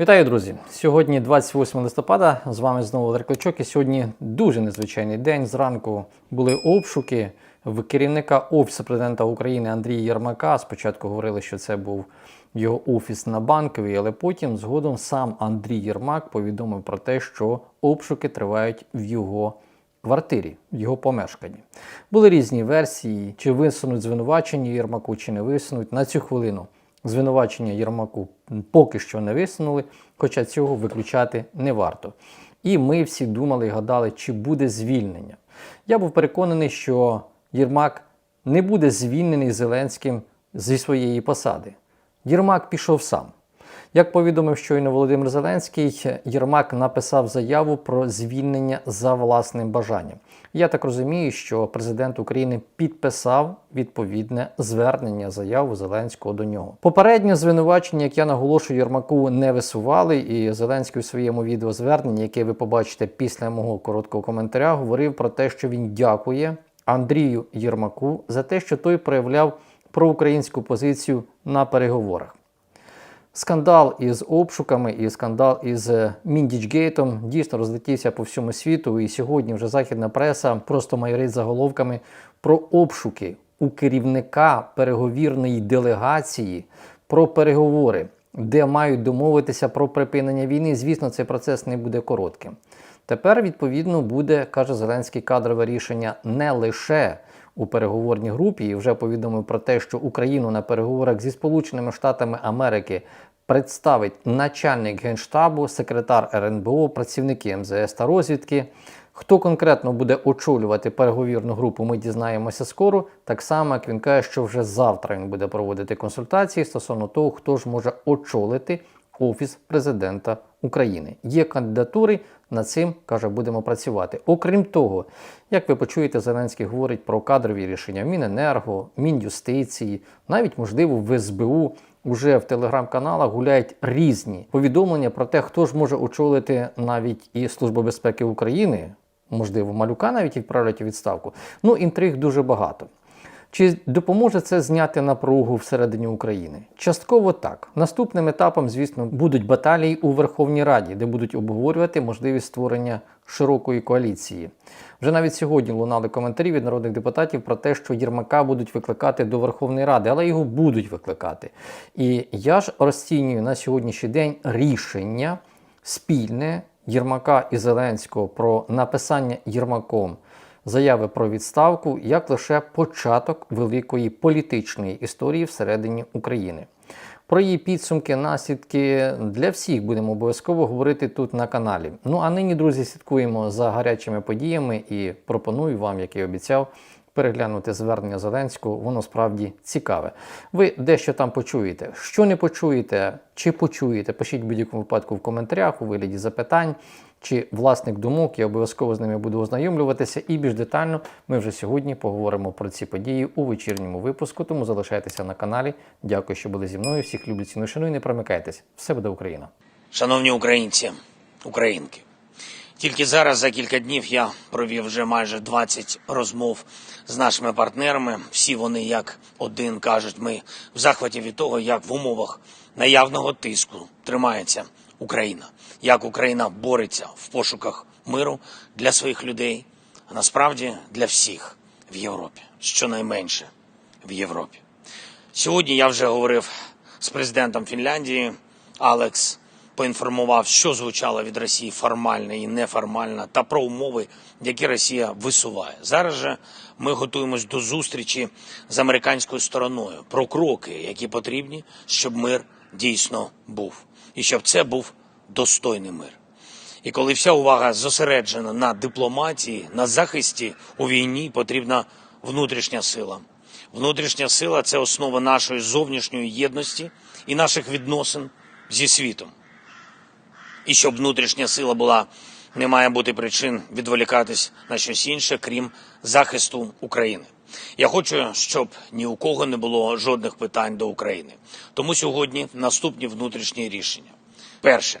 Вітаю, друзі! Сьогодні 28 листопада. З вами знову Олег. І сьогодні дуже незвичайний день. Зранку були обшуки в керівника Офісу президента України Андрія Єрмака. Спочатку говорили, що це був його офіс на банковій, але потім згодом сам Андрій Єрмак повідомив про те, що обшуки тривають в його квартирі, в його помешканні. Були різні версії, чи висунуть звинувачення Єрмаку, чи не висунуть. На цю хвилину звинувачення Єрмаку поки що не висунули, хоча цього виключати не варто. І ми всі думали і гадали, чи буде звільнення. Я був переконаний, що Єрмак не буде звільнений Зеленським зі своєї посади. Єрмак пішов сам. Як повідомив щойно Володимир Зеленський, Єрмак написав заяву про звільнення за власним бажанням. Я так розумію, що президент України підписав відповідне звернення заяву Зеленського до нього. Попереднє звинувачення, як я наголошую, Єрмаку не висували, і Зеленський у своєму відеозверненні, яке ви побачите після мого короткого коментаря, говорив про те, що він дякує Андрію Єрмаку за те, що той проявляв проукраїнську позицію на переговорах. Скандал із обшуками і скандал із е, Міндічгейтом дійсно розлетівся по всьому світу. І сьогодні вже західна преса просто майорить заголовками про обшуки у керівника переговірної делегації про переговори, де мають домовитися про припинення війни. Звісно, цей процес не буде коротким. Тепер, відповідно, буде, каже Зеленський, кадрове рішення не лише у переговорній групі і вже повідомив про те, що Україну на переговорах зі Сполученими Штатами Америки представить начальник генштабу, секретар РНБО, працівники МЗС та розвідки. Хто конкретно буде очолювати переговірну групу, ми дізнаємося скоро. Так само, як він каже, що вже завтра він буде проводити консультації стосовно того, хто ж може очолити Офіс президента України. Є кандидатури, над цим каже, будемо працювати. Окрім того, як ви почуєте, Зеленський говорить про кадрові рішення в Міненерго, Мін'юстиції, навіть можливо в СБУ. Уже в телеграм-каналах гуляють різні повідомлення про те, хто ж може очолити навіть і Службу безпеки України, можливо, малюка навіть відправлять у відставку. Ну, інтриг дуже багато. Чи допоможе це зняти напругу всередині України? Частково так. Наступним етапом, звісно, будуть баталії у Верховній Раді, де будуть обговорювати можливість створення широкої коаліції. Вже навіть сьогодні лунали коментарі від народних депутатів про те, що Єрмака будуть викликати до Верховної Ради, але його будуть викликати. І я ж розцінюю на сьогоднішній день рішення спільне Єрмака і Зеленського про написання Єрмаком заяви про відставку як лише початок великої політичної історії всередині України. Про її підсумки, наслідки для всіх будемо обов'язково говорити тут на каналі. Ну а нині, друзі, слідкуємо за гарячими подіями і пропоную вам, як і обіцяв, переглянути звернення Зеленського. Воно справді цікаве. Ви дещо там почуєте. Що не почуєте, чи почуєте, пишіть в будь-якому випадку в коментарях у вигляді запитань. Чи власник думок, я обов'язково з ними буду ознайомлюватися, і більш детально ми вже сьогодні поговоримо про ці події у вечірньому випуску. Тому залишайтеся на каналі. Дякую, що були зі мною. Всіх люблю ціну шану і не промикайтесь. Все буде Україна. Шановні українці, українки, тільки зараз за кілька днів я провів вже майже 20 розмов з нашими партнерами. Всі вони, як один, кажуть, ми в захваті від того, як в умовах наявного тиску тримається Україна, як Україна бореться в пошуках миру для своїх людей, а насправді для всіх в Європі, щонайменше в Європі. Сьогодні я вже говорив з президентом Фінляндії Алекс поінформував, що звучало від Росії формально і неформально, та про умови, які Росія висуває. Зараз же ми готуємось до зустрічі з американською стороною про кроки, які потрібні, щоб мир дійсно був, і щоб це був достойний мир. І коли вся увага зосереджена на дипломатії, на захисті у війні, потрібна внутрішня сила. Внутрішня сила це основа нашої зовнішньої єдності і наших відносин зі світом. І щоб внутрішня сила була, не має бути причин відволікатись на щось інше, крім захисту України. Я хочу, щоб ні у кого не було жодних питань до України. Тому сьогодні наступні внутрішні рішення. Перше,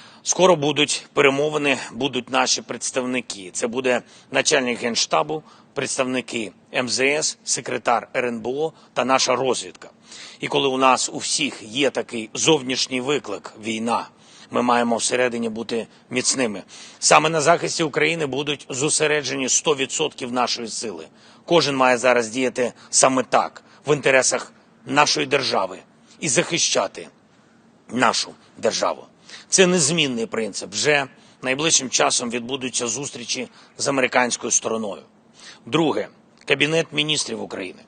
Скоро будуть перемовини, будуть наші представники. Це буде начальник генштабу, представники МЗС, секретар РНБО та наша розвідка. І коли у нас у всіх є такий зовнішній виклик війна, ми маємо всередині бути міцними. Саме на захисті України будуть зосереджені 100% нашої сили. Кожен має зараз діяти саме так, в інтересах нашої держави і захищати нашу державу. Це незмінний принцип. Вже найближчим часом відбудуться зустрічі з американською стороною. Друге, Кабінет міністрів України.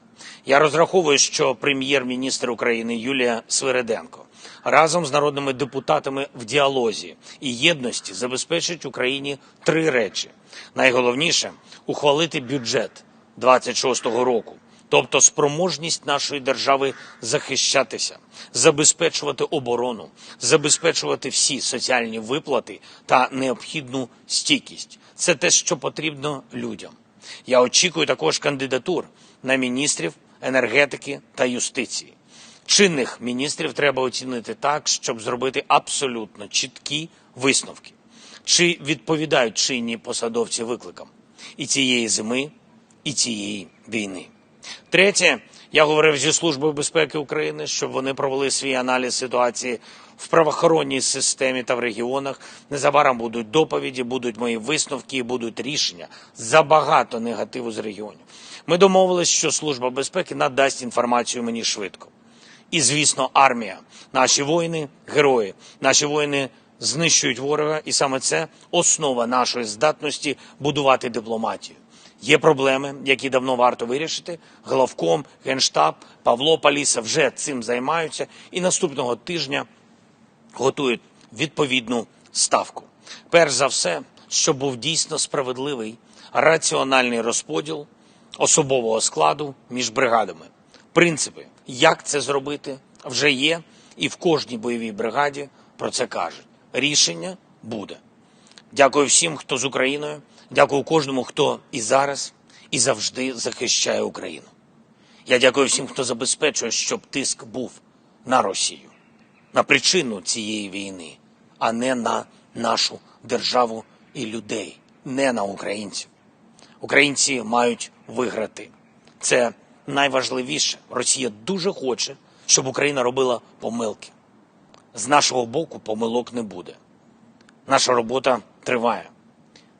Я розраховую, що прем'єр-міністр України Юлія Свириденко разом з народними депутатами в діалозі і єдності забезпечить Україні три речі: найголовніше ухвалити бюджет 26-го року, тобто спроможність нашої держави захищатися, забезпечувати оборону, забезпечувати всі соціальні виплати та необхідну стійкість. Це те, що потрібно людям. Я очікую також кандидатур на міністрів енергетики та юстиції. Чинних міністрів треба оцінити так, щоб зробити абсолютно чіткі висновки, чи відповідають чинні посадовці викликам і цієї зими, і цієї війни. Третє, я говорив зі Службою безпеки України, щоб вони провели свій аналіз ситуації в правоохоронній системі та в регіонах. Незабаром будуть доповіді, будуть мої висновки, і будуть рішення. Забагато негативу з регіонів. Ми домовились, що Служба безпеки надасть інформацію мені швидко. І, звісно, армія. Наші воїни герої. Наші воїни знищують ворога, і саме це основа нашої здатності будувати дипломатію. Є проблеми, які давно варто вирішити. Головком, генштаб, Павло Паліса вже цим займаються, і наступного тижня готують відповідну ставку. Перш за все, щоб був дійсно справедливий раціональний розподіл особового складу між бригадами. Принципи, як це зробити, вже є, і в кожній бойовій бригаді про це кажуть. Рішення буде. Дякую всім, хто з Україною. Дякую кожному, хто і зараз, і завжди захищає Україну. Я дякую всім, хто забезпечує, щоб тиск був на Росію, на причину цієї війни, а не на нашу державу і людей, не на українців. Українці мають виграти. Це найважливіше. Росія дуже хоче, щоб Україна робила помилки. З нашого боку помилок не буде. Наша робота триває.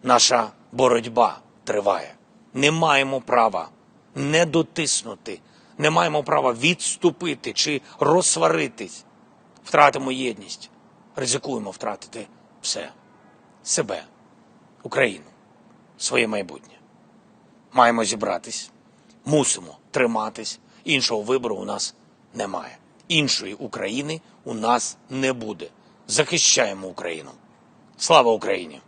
Наша боротьба триває. Не маємо права не дотиснути, не маємо права відступити чи розсваритись. Втратимо єдність, ризикуємо втратити все себе, Україну, своє майбутнє. Маємо зібратись, мусимо триматись. Іншого вибору у нас немає. Іншої України у нас не буде. Захищаємо Україну. Слава Україні!